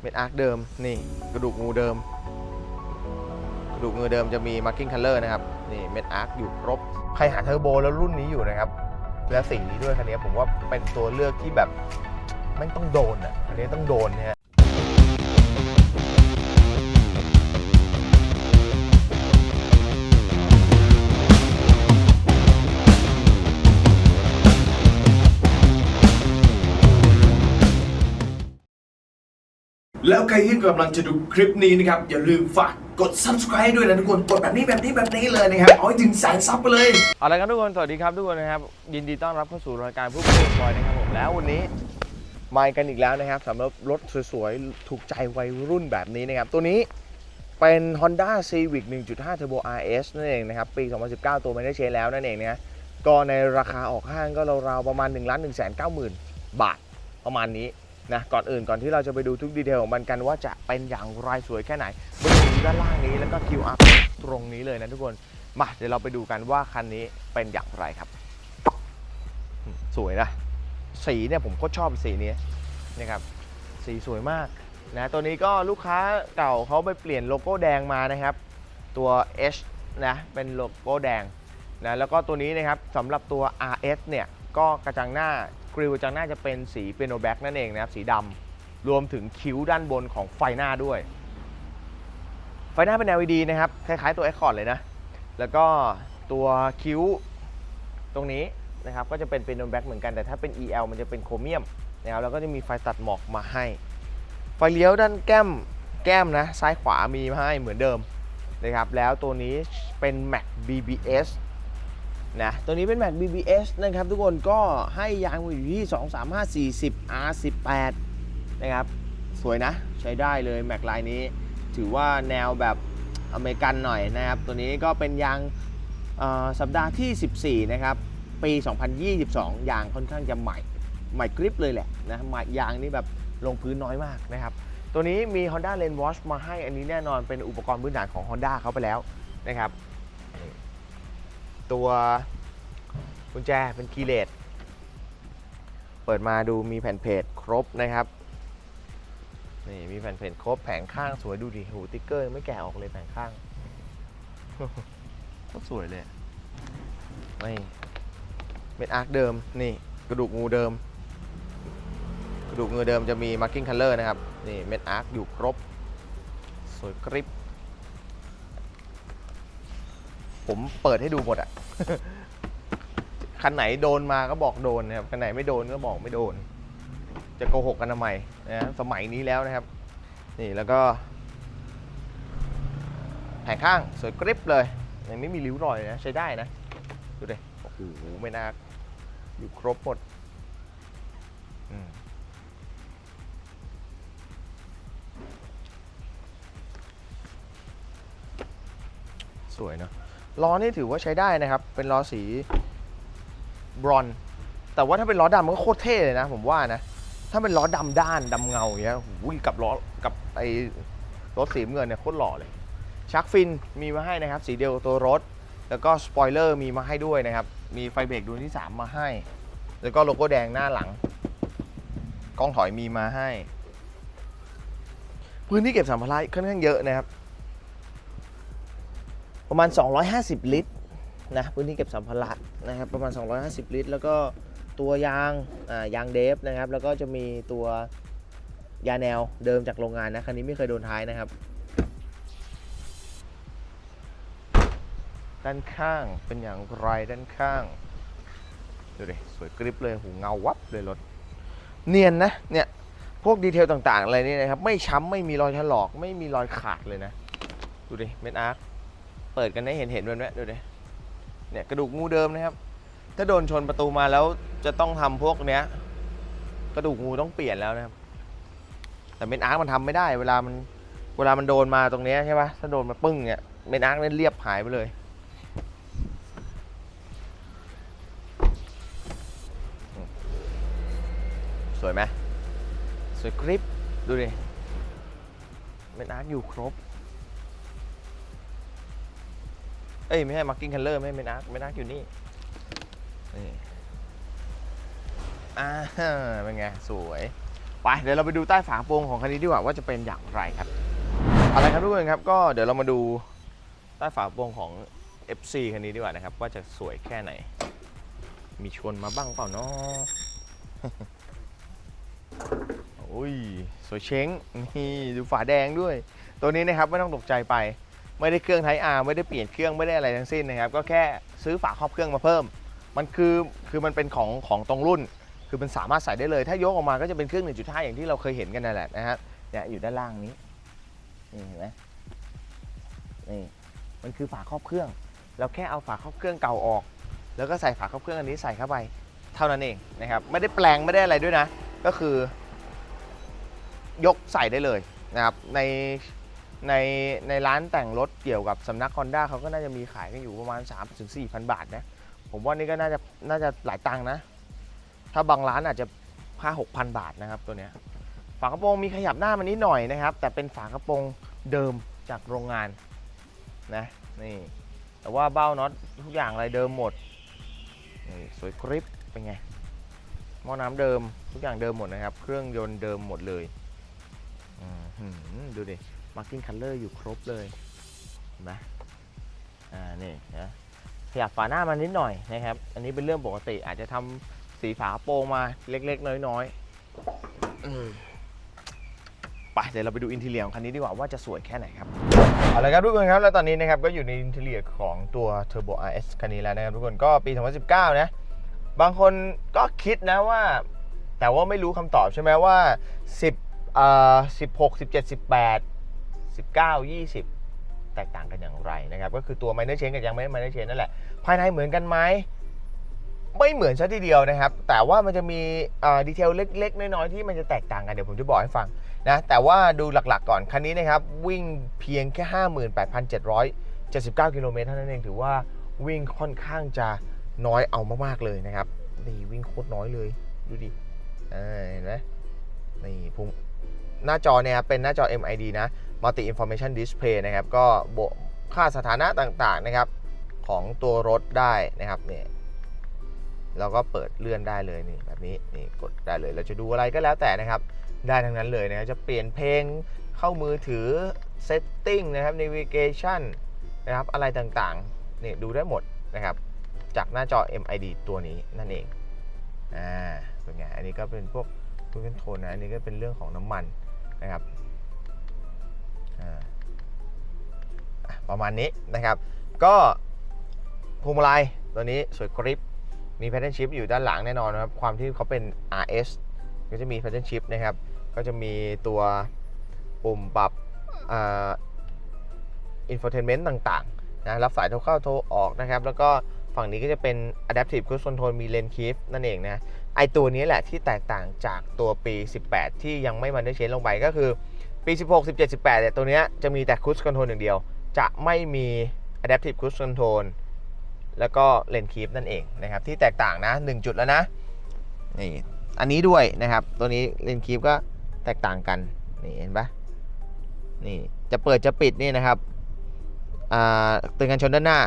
เม็ดอาร์คเดิมนี่กระดูกงูเดิม กระดูกงูเดิมจะมีมาร์กิ้งคัลเลอร์นะครับนี่เม็ดอาร์คอยู่ครบใครหาเทอร์โบแล้วรุ่นนี้อยู่นะครับ และสีนี้ด้วยคันนี้ผมว่าเป็นตัวเลือกที่แบบไม่ต้องโดนอะคันนี้ต้องโดนนะ แล้วใครที่กำลังจะดูคลิปนี้นะครับ อย่าลืมฝากกด subscribe ด้วยนะทุกคน กดแบบนี้แบบนี้แบบนี้เลยนะครับ เอาให้ถึงแสนซับไปเลย เอาละครับทุกคน สวัสดีครับทุกคนนะครับ ยินดีต้อนรับเข้าสู่รายการผู้พูดบอยนะครับผม แล้ววันนี้มากันอีกแล้วนะครับสำหรับรถสวยๆ ถูกใจวัยรุ่นแบบนี้นะครับ ตัวนี้เป็น Honda Civic 1.5 Turbo RS นั่นเองนะครับ ปี 2019 ตัวไม่ได้เชนแล้วนั่นเองนะก็ในราคาออกห้างก็ราวๆประมาณ1 1 9 0 0 0 0 บาทประมาณนี้ นะก่อนอื่นก่อนที่เราจะไปดูทุกดีเทลของมันกันว่าจะเป็นอย่างไรสวยแค่ไหนบริเวณด้านล่างนี้แล้วก็ QR ตรงนี้เลยนะทุกคนมาเดี๋ยวเราไปดูกันว่าคันนี้เป็นอย่างไรครับ สวยนะ สีเนี่ยผมก็ชอบสีนี้นะครับสีสวยมากนะตัวนี้ก็ลูกค้าเก่าเขาไปเปลี่ยนโลโก้แดงมานะครับ ตัว H นะเป็นโลโก้แดงนะแล้วก็ตัวนี้นะครับสำหรับตัว RS เนี่ย ก็กระจังหน้ากริลกระจังหน้าจะเป็นสีเปียโนแบ็กนั่นเองนะครับสีดำรวมถึงคิ้วด้านบนของไฟหน้าด้วย ไฟหน้าเป็น LED นะครับ คล้ายๆตัว Accord เลยนะ แล้วก็ตัวคิ้วตรงนี้นะครับก็จะเป็นเป็นแบ็กเหมือนกันแต่ถ้าเป็น EL มันจะเป็นโครเมียมนะครับแล้วก็จะมีไฟตัดหมอกมาให้ ไฟเลี้ยวด้านแก้มแก้มนะ ซ้ายขวามีมาให้เหมือนเดิมนะครับแล้วตัวนี้เป็น Mac BBS นะตัวนี้เป็น Mac BBS นะครับทุกคนก็ให้ยางอยู่ที่ 2 3 5 4 0 R18 นะครับ สวยนะใช้ได้เลย Mac ลายนี้ ถือว่าแนวแบบอเมริกันหน่อยนะครับ ตัวนี้ก็เป็นยางสัปดาห์ที่ 14 นะครับ ปี 2022 ยางค่อนข้างจะใหม่ ใหม่กริปเลยแหละนะใหม่ยางนี่แบบลงพื้นน้อยมากนะครับ ตัวนี้มี Honda Lane Watch มาให้อันนี้แน่นอนเป็นอุปกรณ์พื้นฐานของ Honda เขาไปแล้วนะครับ ตัวกุญแจเป็นคีย์เลสเปิดมาดูมีแผ่นเพจครบนะครับนี่มีแผ่นเพจครบแผงข้างสวยดูดิหูติ๊กเกอร์ไม่แกะออกเลยแผงข้างก็สวยเลยนี่เม็ดอาร์คเดิมนี่กระดูกงูเดิม กระดูกงูเดิมจะมีมาร์กิ้งคัลเลอร์นะครับนี่เม็ดอาร์คอยู่ครบ สวยกริบ ผมเปิดให้ดูหมดอะคันไหนโดนมาก็บอกโดนนะครับคันไหนไม่โดนก็บอกไม่โดน จะโกหกกันทำไมนะสมัยนี้แล้วนะครับ นี่แล้วก็แผงข้างสวยกริบเลยยังไม่มีริ้วรอยนะใช้ได้นะ ดูดิโอ้โหไม่น่าอยู่ครบหมดสวยเนอะ ล้อนี่ถือว่าใช้ได้นะครับ เป็นล้อสีบรอน แต่ว่าถ้าเป็นล้อดำมันก็โคตรเท่เลยนะ ผมว่านะ ถ้าเป็นล้อดำด้านดำเงาอย่างเงี้ยวิ่งกับล้อกับไอ้รถสีเงินเนี่ยโคตรหล่อเลยชักฟินมีมาให้นะครับ สีเดียวกับตัวรถ แล้วก็สปอยเลอร์มีมาให้ด้วยนะครับ มีไฟเบรกดวงที่ 3 มาให้ แล้วก็โลโก้แดงหน้าหลัง กล้องถอยมีมาให้ พื้นที่เก็บสัมภาระค่อนข้างเยอะนะครับ ประมาณ 250 ลิตรนะพื้นที่เก็บสัมภาระนะครับประมาณ 250 ลิตร แล้วก็ตัวยางอ่ายางเดฟนะครับ แล้วก็จะมีตัวยาแนวเดิมจากโรงงานนะคันนี้ไม่เคยโดนท้ายนะครับ ด้านข้างเป็นอย่างไรด้านข้างดูดิสวยกริบเลยหูเงาวับเลยรถ เนียนนะเนี่ยพวกดีเทลต่างๆ อะไรนี่นะครับ ไม่ช้ำไม่มีรอยถลอก ไม่มีรอยขาดเลยนะ ดูดิเม็ดอาร์ค ปิดกันให้เห็นเห็นๆมันไหมดูดิเนี่ยกระดูกงูเดิมนะครับ ถ้าโดนชนประตูมาแล้วจะต้องทำพวกเนี้ย กระดูกงูต้องเปลี่ยนแล้วนะครับ แต่เม็ดอาร์คมันทำไม่ได้ เวลามันเวลามันโดนมาตรงนี้ใช่ปะถ้าโดนมาปึ้งเนี่ยเม็ดอาร์คเนี่ยเรียบหายไปเลยสวยไหมสวยกริปดูดิเม็ดอาร์คอยู่ครบ เอ้ยไม่ใช่มาร์กิ้งคัลเลอร์ไม่ใช่เม็ดอาร์คเม็ดอาร์คอยู่นี่นี่อ่าเป็นไง สวยไปเดี๋ยวเราไปดูใต้ฝากระโปรงของคันนี้ดีกว่าว่าจะเป็นอย่างไรครับอาละครับทุกคนครับก็เดี๋ยวเรามาดูใต้ฝากระโปรงของ FC คันนี้ดีกว่านะครับ ว่าจะสวยแค่ไหน มีชนมาบ้างเปล่าเนาะโอ้ยสวยเช้งนี่ดูฝาแดงด้วย ตัวนี้นะครับไม่ต้องตกใจไป ไม่ได้เครื่องไทอาร์ไม่ได้เปลี่ยนเครื่องไม่ได้อะไรทั้งสิ้นนะครับ ก็แค่ซื้อฝาครอบเครื่องมาเพิ่ม มันคือคือมันเป็นของของตรงรุ่น คือมันสามารถใส่ได้เลย ถ้ายกออกมาก็จะเป็นเครื่อง 1.5 อย่างที่เราเคยเห็นกันนั่นแหละนะฮะเนี่ยอยู่ด้านล่างนี้นี่เห็นไหมนี่มันคือฝาครอบเครื่อง เราแค่เอาฝาครอบเครื่องเก่าออก แล้วก็ใส่ฝาครอบเครื่องอันนี้ใส่เข้าไป เท่านั้นเองนะครับไม่ได้แปลงไม่ได้อะไรด้วยนะ ก็คือยกใส่ได้เลยนะครับใน ในในร้านแต่งรถเกี่ยวกับสำนัก Honda เขาก็น่าจะมีขายกันอยู่ประมาณ 3-4,000 บาทนะ ผมว่านี่ก็น่าจะน่าจะหลายตังค์นะ ถ้าบางร้านอาจจะห้าหกพันบาทนะครับตัวเนี้ยฝากระโปรงมีขยับหน้ามานิดหน่อยนะครับ แต่เป็นฝากระโปรงเดิมจากโรงงานนะนี่แต่ว่าเบ้าน็อตทุกอย่างอะไรเดิมหมดนี่สวยกริปเป็นไงหม้อน้ำเดิมทุกอย่างเดิมหมดนะครับ เครื่องยนต์เดิมหมดเลยอืมดูดิ มาร์กิ้งคัลเลอร์อยู่ครบเลยเห็นไหมอ่านี่นะขยับฝาหน้ามานิดหน่อยนะครับ อันนี้เป็นเรื่องปกติอาจจะทำสีฝาโปรงมาเล็กๆ น้อยๆอืมไปเดี๋ยวเราไปดูอินทีเลียของคันนี้ดีกว่าว่าจะสวยแค่ไหนครับเอาละครับทุกคนครับแล้วตอนนี้นะครับก็อยู่ในอินทีเลียของตัว Turbo RS คันนี้แล้วนะครับทุกคนก็ปี 2019 นะบางคนก็คิดนะว่า แต่ว่าไม่รู้คำตอบใช่ไหมว่า 10เอ่อ16 17 18 19 20 แตกต่างกันอย่างไรนะครับก็คือตัว minor chain กับยังไม่ minor chain นั่นแหละ ภายในเหมือนกันไหมไม่เหมือนซะทีเดียวนะครับ แต่ว่ามันจะมีดีเทลเล็ก ๆ น้อย ๆ ที่มันจะแตกต่างกัน เดี๋ยวผมจะบอกให้ฟังนะ แต่ว่าดูหลักๆก่อน คันนี้นะครับ วิ่งเพียงแค่ 58,779 กิโลเมตรเท่านั้นเอง ถือว่าวิ่งค่อนข้างจะน้อยเอามากๆเลยนะครับ นี่วิ่งโคตรน้อยเลย ดูดิอ่าเห็นไหมนี่พุงหน้าจอเนี่ยครับเป็นหน้าจอ MID นะ Multi Information Display นะครับ ก็โบค่าสถานะต่างๆนะครับ ของตัวรถได้นะครับเนี่ยเราก็เปิดเลื่อนได้เลยนี่แบบนี้นี่กดได้เลยเราจะดูอะไรก็แล้วแต่นะครับ ได้ทั้งนั้นเลยนะจะเปลี่ยนเพลงเข้ามือถือ setting นะครับ navigation นะครับอะไรต่างๆนี่ดูได้หมดนะครับ จากหน้าจอ MID ตัวนี้นั่นเองอ่าเป็นไงอันนี้ก็เป็นพวกทูนโทนนะอันนี้ก็เป็นเรื่องของน้ำมันนะครับ ประมาณนี้นะครับ ก็พวงมาลัยตัวนี้สวยกริป มี pattern shift อยู่ด้านหลังแน่นอนนะครับ ความที่เขาเป็น RS ก็จะมี pattern shift นะครับ ก็จะมีตัวปุ่มปรับอ่า infotainment ต่างๆนะรับสายโทรเข้าโทรออกนะครับ แล้วก็ฝั่งนี้ก็จะเป็น adaptive cruise control มี lane keep นั่นเองนะ ไอตัวนี้แหละที่แตกต่างจากตัวปี 18 ที่ยังไม่มันได้เชนลงไปก็คือ ปี 16 17 18เนี่ยตัวเนี้ยจะมีแต่ cruise control อย่างเดียว จะไม่มี adaptive cruise control แล้วก็เลนคีฟนั่นเองนะครับที่แตกต่างนะ 1 จุดแล้วนะนี่อันนี้ด้วยนะครับ ตัวนี้เลนคีฟก็แตกต่างกันนี่เห็นปะนี่จะเปิดจะปิดนี่นะครับอ่าเตือนกันชนด้านหน้า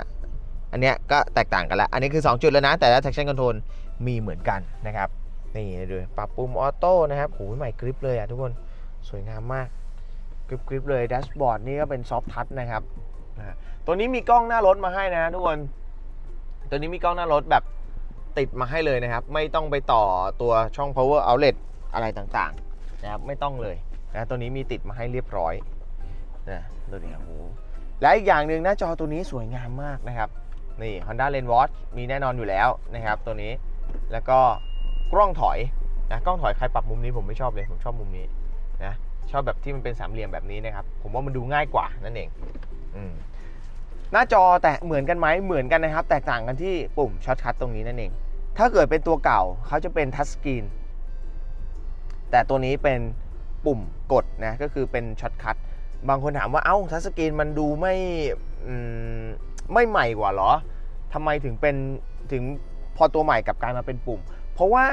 อันเนี้ยก็แตกต่างกันล้วอันนี้คือ 2 จุดแล้วนะ แต่ละ traction control มีเหมือนกันนะครับนี่ดูปรับปุ่มออโต้นะครับโหใหม่กริปเลยอะทุกคนสวยงามมาก กริปกริปเลยแดชบอร์ดนี่ก็เป็นซอฟทัชนะครับนะตัวนี้มีกล้องหน้ารถมาให้นะทุกคน ตัวนี้มีกล้องหน้ารถแบบติดมาให้เลยนะครับ ไม่ต้องไปต่อตัวช่อง power outlet อะไรต่างๆนะครับไม่ต้องเลยนะตัวนี้มีติดมาให้เรียบร้อยนะตัวนี้โอ้โหและอีกอย่างหนึ่งหน้าจอตัวนี้สวยงามมากนะครับนี่ Honda Lane Watch มีแน่นอนอยู่แล้วนะครับ ตัวนี้แล้วก็กล้องถอยนะกล้องถอยใครปรับมุมนี้ผมไม่ชอบเลยผมชอบมุมนี้นะ ชอบแบบที่มันเป็นสามเหลี่ยมแบบนี้นะครับ ผมว่ามันดูง่ายกว่านั่นเองอหน้าจอแต่เหมือนกันไหมเหมือนกันนะครับ แตกต่างกันที่ปุ่มช็อตคัทตรงนี้นั่นเอง ถ้าเกิดเป็นตัวเก่าเขาจะเป็นทัชสกรีนแต่ตัวนี้เป็นปุ่มกดนะก็คือเป็นช็อตคัทบางคนถามว่าเอ้าทัชสกรีนมันดูไม่ไม่ใหม่กว่าเหรอทำไมถึงเป็นถึงพอตัวใหม่กลับกลายมาเป็นปุ่ม เพราะว่า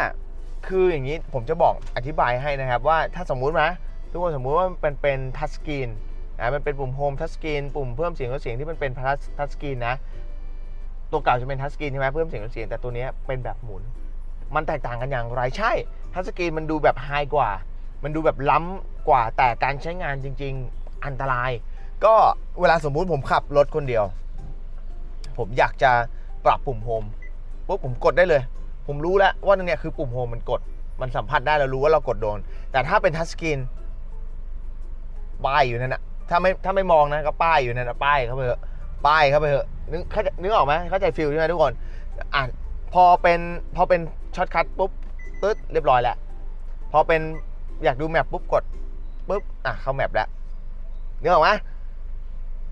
คืออย่างนี้ผมจะบอกอธิบายให้นะครับว่าถ้าสมมุตินะ ทุกคนสมมุติว่ามันเป็นทัชสกรีนนะมันเป็นปุ่มโฮมทัชสกรีนปุ่มเพิ่มเสียงลดเสียงที่มันเป็นทัชสกรีนนะตัวเก่าจะเป็นทัชสกรีนใช่ไหมเพิ่มเสียงลดเสียงแต่ตัวนี้เป็นแบบหมุน มันแตกต่างกันอย่างไรใช่ทัชสกรีนมันดูแบบไฮกว่า มันดูแบบล้ำกว่าแต่การใช้งานจริง ๆ อันตราย ก็เวลาสมมุติผมขับรถคนเดียว ผมอยากจะปรับปุ่มโฮมปุ๊บผมกดได้เลย ผมรู้แล้วว่าตรงเนี้ยคือปุ่มโฮมมันกดมันสัมผัสได้เรารู้ว่าเรากดโดน แต่ถ้าเป็นทัชสกรีน ป้ายอยู่นั่นนะถ้าไม่ถ้าไม่มองนะก็ป้ายอยู่นั่นนะป้ายเข้าไปเถอะป้ายเข้าไปเถอะนึกเข้าใจนึกออกไหมเข้าใจฟิลใช่ไหมทุกคนอะพอเป็นพอเป็นช็อตคัทปุ๊บตึ๊ดเรียบร้อยแล้วพอเป็นอยากดูแมปปุ๊บกดปุ๊บอะเข้าแมปแล้วนึกออกไหม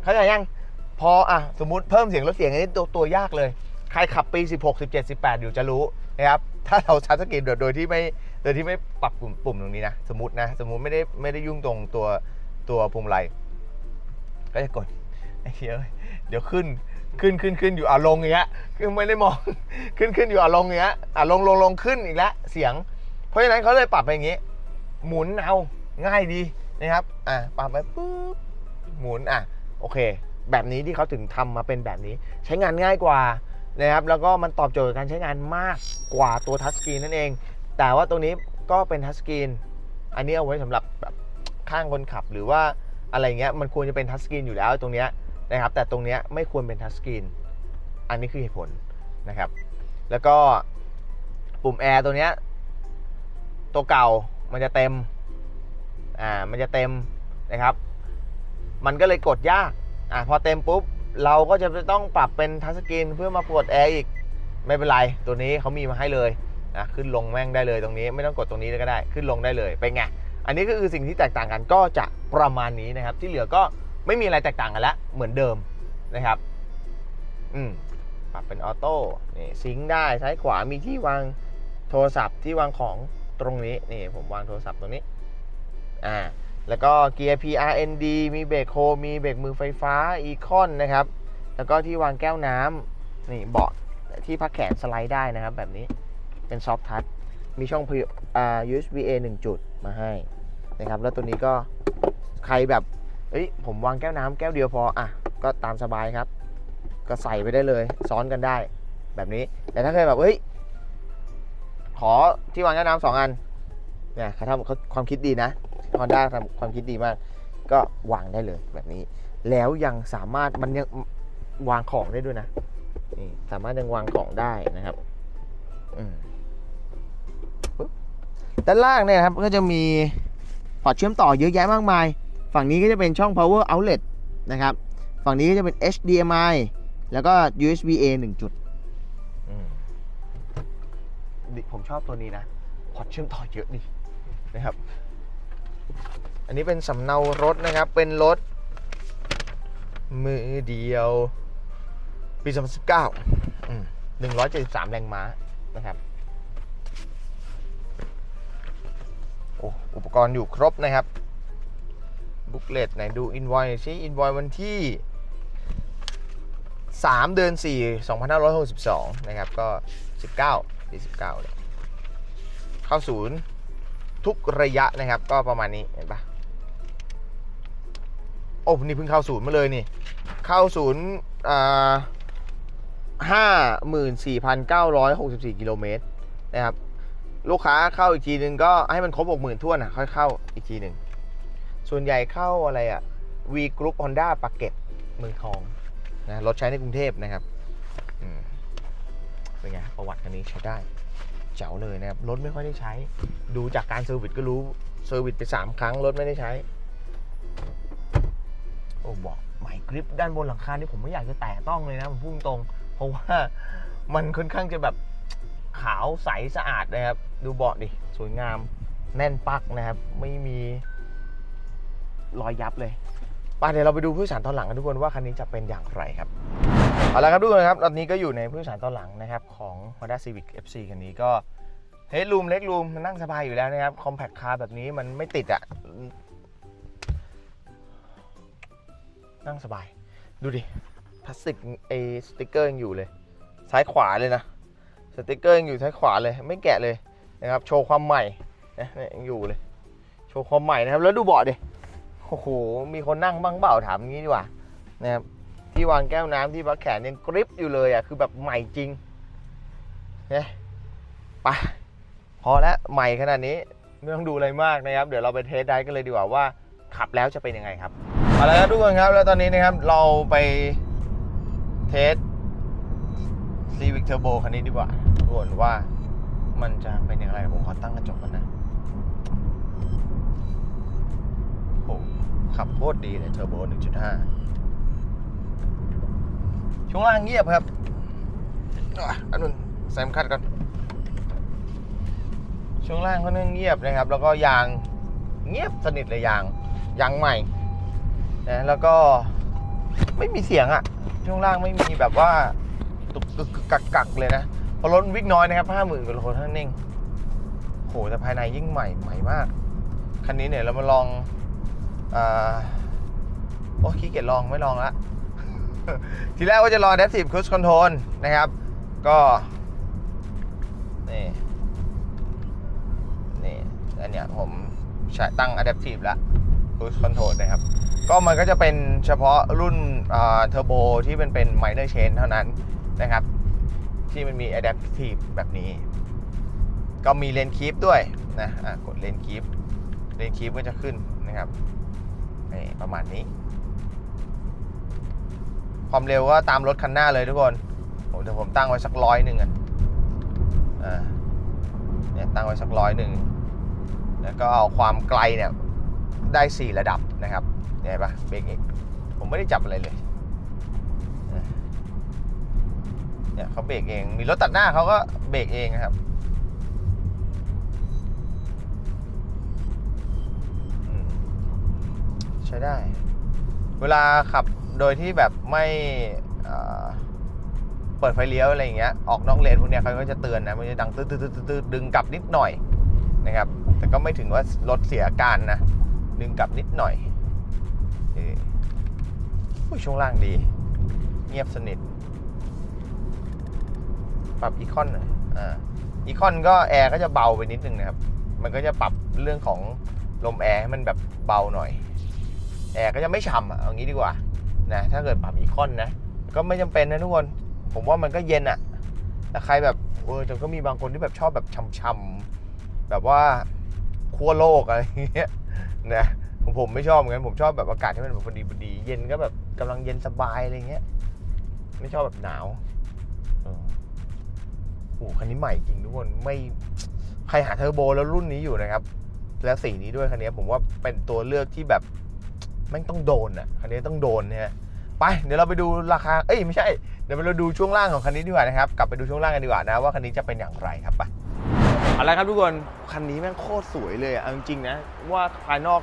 เข้าใจยังพออะสมมุติเพิ่มเสียงลดเสียงอันนี้ตัวตัวยากเลย ใครขับปี 16 17 18 อยู่จะรู้นะครับถ้าเราชัดสกรีนโดยโดยที่ไม่โดยที่ไม่ปรับปุ่มปุ่มตรงนี้นะ สมมตินะ สมมติไม่ได้ไม่ได้ยุ่งตรงตัว ตัวพวงมาลัยก็จะกดไอ้เหี้ยเอ้ยเดี๋ยวขึ้นขึ้นขึ้นขึ้นอยู่อะลงอย่างเงี้ยคือไม่ได้มองขึ้นขึ้นอยู่อะลงอย่างเงี้ยอะลงลงลงขึ้นอีกแล้วเสียง เพราะฉะนั้นเขาเลยปรับไปอย่างงี้ หมุนเอาง่ายดีนะครับอะปรับไปปุ๊บหมุนอะโอเค แบบนี้ที่เขาถึงทำมาเป็นแบบนี้ ใช้งานง่ายกว่านะครับแล้วก็มันตอบโจทย์การใช้งานมากกว่าตัวทัชสกรีนนั่นเอง แต่ว่าตรงนี้ก็เป็นทัชสกรีนอันนี้เอาไว้สำหรับ ข้างคนขับหรือว่าอะไรเงี้ยมันควรจะเป็นทัชสกรีนอยู่แล้วตรงเนี้ยนะครับ แต่ตรงเนี้ยไม่ควรเป็นทัชสกรีนอันนี้คือเหตุผลนะครับ แล้วก็ปุ่มแอร์ตัวเนี้ยตัวเก่ามันจะเต็มอ่ามันจะเต็มนะครับ มันก็เลยกดยากอะพอเต็มปุ๊บเราก็จะต้องปรับเป็นทัชสกรีนเพื่อมากดแอร์อีกไม่เป็นไรตัวนี้เขามีมาให้เลยนะขึ้นลงแม่งได้เลยตรงนี้ ไม่ต้องกดตรงนี้ก็ได้ ขึ้นลงได้เลยเป็นไง อันนี้ก็คือสิ่งที่แตกต่างกันก็จะประมาณนี้นะครับ ที่เหลือก็ไม่มีอะไรแตกต่างกันแล้วเหมือนเดิมนะครับ อืมปรับเป็นออโต้นี่ซิงได้ซ้ายขวามีที่วางโทรศัพท์ที่วางของตรงนี้นี่ผมวางโทรศัพท์ตรงนี้อ่าแล้วก็เกียร์ PRND มีเบรกโฮมีเบรกมือไฟฟ้าอีคอนนะครับ แล้วก็ที่วางแก้วน้ำนี่เบาะที่พักแขนสไลด์ได้นะครับแบบนี้เป็นซอฟทัชมีช่อง P- อ่า USB A 1 จุดมาให้ นะครับแล้วตัวนี้ก็ใครแบบเอ้ยผมวางแก้วน้ำแก้วเดียวพออะก็ตามสบายครับ ก็ใส่ไปได้เลยซ้อนกันได้ แบบนี้แต่ถ้าเคยแบบเฮ้ยขอที่วางแก้วน้ำสองอันเนี่ยเขาทำเขาความคิดดีนะ Honda ทำความคิดดีมาก ก็วางได้เลยแบบนี้ แล้วยังสามารถมันยังวางของได้ด้วยนะนี่สามารถยังวางของได้นะครับอืมด้านล่างเนี่ยครับก็จะมี อร์ตเชื่อมต่อเยอะแยะมากมาย ฝั่งนี้ก็จะเป็นช่อง power outlet นะครับ ฝั่งนี้ก็จะเป็น HDMI แล้วก็ USB A 1 จุดอืมดิผมชอบตัวนี้นะ พอร์ตเชื่อมต่อเยอะดีนะครับ อันนี้เป็นสำเนารถนะครับ เป็นรถ มือเดียว ปี 2019อืม173 แรงม้านะครับ โอ้อุปกรณ์อยู่ครบนะครับบุ๊กเลตไหนดูอินวอยซิอินวอยวันที่ 3 เดือน 4 2562 นะครับ ก็ 19ปี19เลยเข้าศูนย์ทุกระยะนะครับ ก็ประมาณนี้เห็นปะโอ้นี่เพิ่งเข้าศูนย์มาเลยนี่ เข้าศูนย์ห้าหมื่นสี่พันเก้าร้อยหกสิบสี่กิโลเมตรนะครับ ลูกค้าเข้าอีกทีนึงก็ให้มันครบหกหมื่นท่วนอะค่อยเข้าอีกทีหนึ่งส่วนใหญ่เข้าอะไรอะ V Group Honda ปากเก็ตเมืองทองนะรถใช้ในกรุงเทพนะครับเป็นไงประวัติคันนี้ใช้ได้ เจ๋วเลยนะครับ รถไม่ค่อยได้ใช้ ดูจากการเซอร์วิสก็รู้เซอร์วิสไป 3 ครั้ง รถไม่ได้ใช้ โอ้บอกใหม่กริปด้านบนหลังคานี่ผมไม่อยากจะแตะต้องเลยนะ ผมพูดตรง เพราะว่ามันค่อนข้างจะแบบ ขาวใสสะอาดนะครับ ดูเบาะดิ สวยงามแน่นปักนะครับ ไม่มีรอยยับเลยไปเดี๋ยวเราไปดูผู้โดยสารตอนหลังกันทุกคนว่าคันนี้จะเป็นอย่างไรครับเอาละครับทุกคนครับตอนนี้ก็อยู่ในผู้โดยสารตอนหลังนะครับของ Honda Civic FC คันนี้ก็เฮดรูมเล็กรูมมันนั่งสบายอยู่แล้วนะครับคอมแพคคาร์แบบนี้มันไม่ติดอะนั่งสบาย ดูดิพลาสติกไอสติกเกอร์ยังอยู่เลย ซ้ายขวาเลยนะ สติกเกอร์ยังอยู่ซ้ายขวาเลย ไม่แกะเลยนะครับ โชว์ความใหม่นะเนี่ยยังอยู่เลย โชว์ความใหม่นะครับ แล้วดูเบาะดิโอ้โห มีคนนั่งบ้างเปล่าถามงี้ดีกว่านะครับที่วางแก้วน้ำที่พักแขนยังกริปอยู่เลยอะคือแบบใหม่จริงเนี่ยไปพอแล้วใหม่ขนาดนี้ไม่ต้องดูอะไรมากนะครับ เดี๋ยวเราไปเทสได้กันเลยดีกว่าว่าขับแล้วจะเป็นยังไงครับเอาละครับทุกคนครับแล้วตอนนี้นะครับเราไปเทส Civic Turbo คันนี้ดีกว่าทุกคนว่ามันจะเป็นอย่างไรผมขอตั้งกระจกกันนะโอ้ขับโคตรดีเลยเทอร์โบ 1.5 ช่วงล่างเงียบครับอันนู้นแซมคัดก่อน ช่วงล่างเขาเนื่องเงียบนะครับ แล้วก็ยางเงียบสนิทเลยยางยางใหม่นะแล้วก็ไม่มีเสียงอะช่วงล่างไม่มีแบบว่า ตุกตุกกักกักเลยนะพราะรถวิ่งน้อยนะครับห้าหมื่นกว่าโลเท่านั้นเองโหแต่ภายในยิ่งใหม่ใหม่มาก คันนี้เนี่ยเรามาลองอ่าโอ้ขี้เกียจลองไม่ลองละทีแรกว่าจะรอ Adaptive Cruise Control นะครับ ก็นี่นี่อันเนี้ยผมใช้ตั้ง Adaptive ล้ว Cruise Control นะครับ ก็มันก็จะเป็นเฉพาะรุ่นเทอร์โบที่เป็นเป็น minor change เท่านั้น นะครับ ที่มันมี Adaptive แบบนี้ ก็มีเลนคีฟด้วยนะอะกดเลนคีฟเลนคีฟก็จะขึ้นนะครับนี่ประมาณนี้ ความเร็วก็ตามรถคันหน้าเลยทุกคนผมเดี๋ยวผมตั้งไว้สักร้อยหนึ่งอะเนี่ยตั้งไว้สักร้อยหนึ่งแล้วก็เอาความไกลเนี่ยได้ 4 ระดับนะครับเนี่ยเห็นปะเบรกผมไม่ได้จับอะไรเลย เนี่ยเขาเบรกเอง มีรถตัดหน้าเขาก็เบรกเองนะครับใช้ได้ เวลาขับโดยที่แบบไม่เปิดไฟเลี้ยวอะไรอย่างเงี้ย ออกนอกเลนพวกเนี้ยเขาก็จะเตือนนะ มันจะดังตืดตืดตืดดึงกลับนิดหน่อยนะครับ แต่ก็ไม่ถึงว่ารถเสียการนะ ดึงกลับนิดหน่อยอออุ้ยช่วงล่างดี เงียบสนิท ปรับอีคอนหน่อยอ่าอีคอนก็แอร์ก็จะเบาไปนิดนึงนะครับ มันก็จะปรับเรื่องของลมแอร์ให้มันแบบเบาหน่อย แอร์ก็จะไม่ฉ่ำอะเอางี้ดีกว่านะถ้าเกิดปรับอีคอนนะ ก็ไม่จำเป็นนะทุกคน ผมว่ามันก็เย็นอะ แต่ใครแบบเออแต่ก็มีบางคนที่แบบชอบแบบช่ำๆแบบว่าขั้วโลกอะไรอย่างเงี้ยนะผมผมไม่ชอบเหมือนกันผมชอบแบบอากาศที่มันแบบพอดีพอดี เย็นก็แบบกำลังเย็นสบายอะไรเงี้ย ไม่ชอบแบบหนาวอ โอ้คันนี้ใหม่จริงทุกคนไม่ใครหาเทอร์โบแล้วรุ่นนี้อยู่นะครับ แล้วสีนี้ด้วยคันนี้ผมว่าเป็นตัวเลือกที่แบบแม่งต้องโดนอะคันนี้ต้องโดนเนี่ยไปเดี๋ยวเราไปดูราคาเอ้ยไม่ใช่เดี๋ยวเราดูช่วงล่างของคันนี้ดีกว่านะครับกลับไปดูช่วงล่างกันดีกว่านะว่าคันนี้จะเป็นอย่างไรครับไปเอาละครับทุกคนคันนี้แม่งโคตรสวยเลยเอาจริงๆนะว่าภายนอก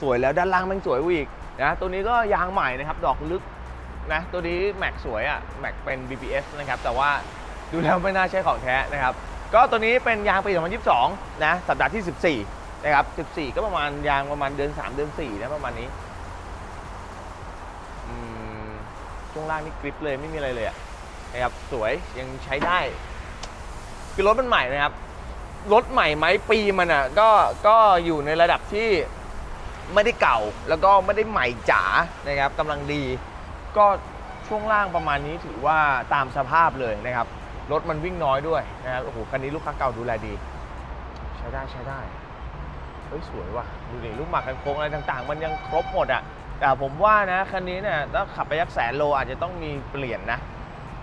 สวยแล้วด้านล่างแม่งสวยอีกนะตัวนี้ก็ยางใหม่นะครับดอกลึกนะตัวนี้แม็กสวยอะแม็กเป็น BPS นะครับแต่ว่า ดูแล้วไม่น่าใช่ของแท้นะครับ ก็ตัวนี้เป็นยางปี 2022 นะ สัปดาห์ที่ 14 นะครับ 14 ก็ประมาณยางประมาณเดือน 3 เดือน 4 นะประมาณนี้ช่วงล่างนี่กริปเลยไม่มีอะไรเลยนะครับ สวยยังใช้ได้ คือรถมันใหม่นะครับ รถใหม่ไหมปีมันอะก็ก็อยู่ในระดับที่ไม่ได้เก่าแล้วก็ไม่ได้ใหม่จ๋านะครับกำลังดี ก็ช่วงล่างประมาณนี้ถือว่าตามสภาพเลยนะครับ รถมันวิ่งน้อยด้วยนะครับโอ้โหคันนี้ลูกค้าเก่าดูแลดี ใช้ได้ใช้ได้เฮ้ยสวยว่ะดูดิลูกหมากกันโค้งอะไรต่างๆ มันยังครบหมดอะแต่ผมว่านะคันนี้เนี่ยถ้าขับไปยักแสนโลอาจจะต้องมีเปลี่ยนนะ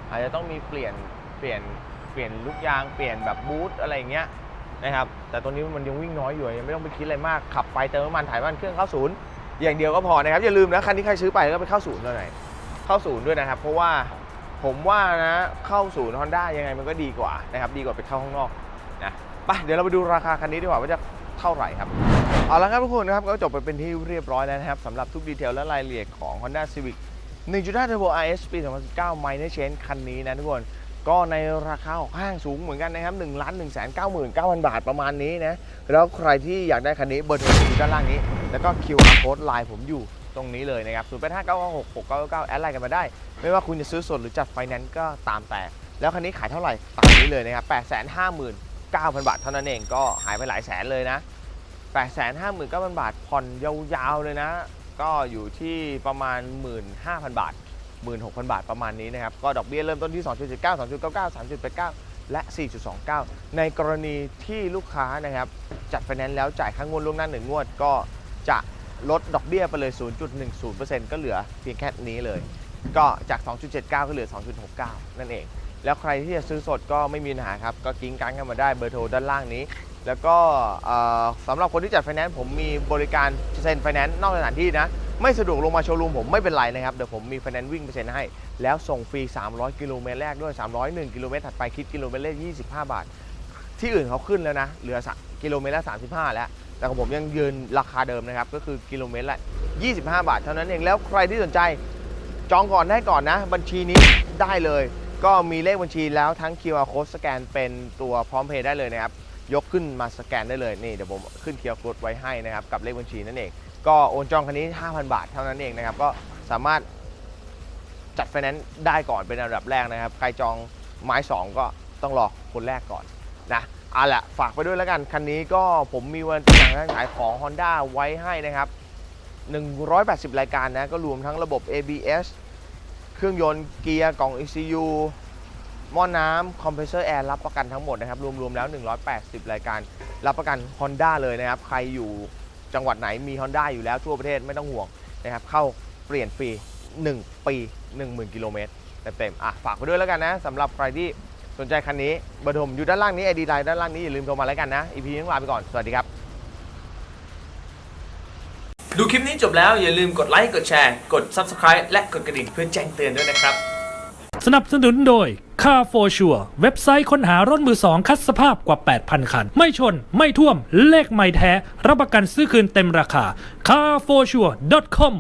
อาจจะต้องมีเปลี่ยนเปลี่ยนเปลี่ยนลูกยางเปลี่ยนแบบบูทอะไรอย่างเงี้ยนะครับแต่ตัวนี้มันยังวิ่งน้อยอยู่ยังไม่ต้องไปคิดอะไรมากขับไปเติมน้ำมันถ่ายน้ำมันเครื่องเข้าศูนย์อย่างเดียวก็พอนะครับอย่าลืมนะคันที่ใครซื้อไปก็ไปเข้าศูนย์ด้วยหน่อยเข้าศูนย์ด้วยนะครับ เพราะว่า ผมว่านะเข้าศูนย์ฮอนด้ายังไงมันก็ดีกว่านะครับดีกว่าไปเข้าข้างนอกนะไปเดี๋ยวเราไปดูราคาคันนี้ดีกว่าว่าจะเท่าไหร่ครับ เอาละครับทุกคนครับก็จบไปเป็นที่เรียบร้อยแล้วนะครับสำหรับทุกดีเทลและรายละเอียดของ Honda Civic 1.5 Turbo RS ปี 2019 Minor Change คันนี้นะทุกคนก็ในราคาของห้างสูงเหมือนกันนะครับ1ล้าน1 9 9 0 0 0 บาทประมาณนี้นะ แล้วใครที่อยากได้คันนี้เบอร์โทรอยู่ด้านล่างนี้ แล้วก็ QR code ไลน์ผมอยู่ ตรงนี้เลยนะครับ0 8 5 9 6 6 9 9แอดไลน์กันมาได้ ไม่ว่าคุณจะซื้อสดหรือจัดไฟแนนซ์ก็ตามแต่ แล้วคันนี้ขายเท่าไหร่ตามนี้เลยนะครับ859,000บาทเท่านั้นเองก็หายไปหลายแสนเลยนะ859,000บาทผ่อนยาวๆเลยนะ ก็อยู่ที่ประมาณ15,000บาท16,000บาทประมาณนี้นะครับ ก็ดอกเบี้ยเริ่มต้นที่2.79 2.99 3.89และ 4.29 ในกรณีที่ลูกค้านะครับ จัดไฟแนนซ์แล้วจ่ายค่างวดล่วงหน้าหนึ่งงวดก็จะ ลดดอกเบี้ยไปเลย 0.10%ก็เหลือเพียงแค่นี้เลย ก็จาก 2.79 ก็เหลือ 2.69 นั่นเอง แล้วใครที่จะซื้อสดก็ไม่มีปัญหาครับ ก็กิ้งกังกันมาได้เบอร์โทรด้านล่างนี้ แล้วก็สำหรับคนที่จัดไฟแนนซ์ผมมีบริการเซ็นไฟแนนซ์นอกสถานที่นะ ไม่สะดวกลงมาโชว์รูมผมไม่เป็นไรนะครับ เดี๋ยวผมมีไฟแนนซ์วิ่งไปเซ็นให้ แล้วส่งฟรี 300 กิโลเมตรแรกด้วย 301 กิโลเมตรถัดไปคิดกิโลเมตรละ25 บาท ที่อื่นเขาขึ้นแล้วนะเหลือกิโลเมตรละ35 แล้ว แต่ของผมยังยืนราคาเดิมนะครับ ก็คือกิโลเมตรละ 25 บาท เท่านั้นเอง แล้วใครที่สนใจจองก่อนได้ก่อนนะ บัญชีนี้ได้เลย ก็มีเลขบัญชีแล้วทั้ง QR code สแกนเป็นตัวพร้อมเพย์ได้เลยนะครับ ยกขึ้นมาสแกนได้เลย นี่เดี๋ยวผมขึ้น QR code ไว้ให้นะครับ กับเลขบัญชีนั่นเอง ก็โอนจองคันนี้ 5,000 บาทเท่านั้นเองนะครับ ก็สามารถจัดไฟแนนซ์ได้ก่อนเป็นอันดับแรกนะครับ ใครจองไม้ 2 ก็ต้องรอคนแรกก่อนนะ เอาละฝากไปด้วยแล้วกัน คันนี้ก็ผมมีวันจำหน่ายขายของ Honda ไว้ให้นะครับ 180 รายการนะ ก็รวมทั้งระบบ ABS เครื่องยนต์เกียร์กล่อง ECU หม้อน้ำคอมเพรสเซอร์แอร์รับประกันทั้งหมดนะครับ รวมๆแล้ว 180 รายการ รับประกัน Honda เลยนะครับ ใครอยู่จังหวัดไหนมี Honda อยู่แล้วทั่วประเทศไม่ต้องห่วงนะครับ เข้าเปลี่ยนฟรี 1 ปี 10,000 กิโลเมตรเต็มๆอะฝากไปด้วยแล้วกันนะสำหรับใครที่ สนใจคันนี้เบอร์โทรผมอยู่ด้านล่างนี้ไอดีไลน์ด้านล่างนี้อย่าลืมโทรมาแล้วกันนะ EP นี้ต้องลาไปก่อน สวัสดีครับ ดูคลิปนี้จบแล้วอย่าลืมกดไลค์กดแชร์ กด Subscribe และกดกระดิ่งเพื่อแจ้งเตือนด้วยนะครับ สนับสนุนโดย Car for Sure เว็บไซต์ค้นหารถมือสองคัดสภาพกว่า 8,000 คัน ไม่ชน ไม่ท่วม เลขไม่แท้ รับประกันซื้อคืนเต็มราคา carforsure.com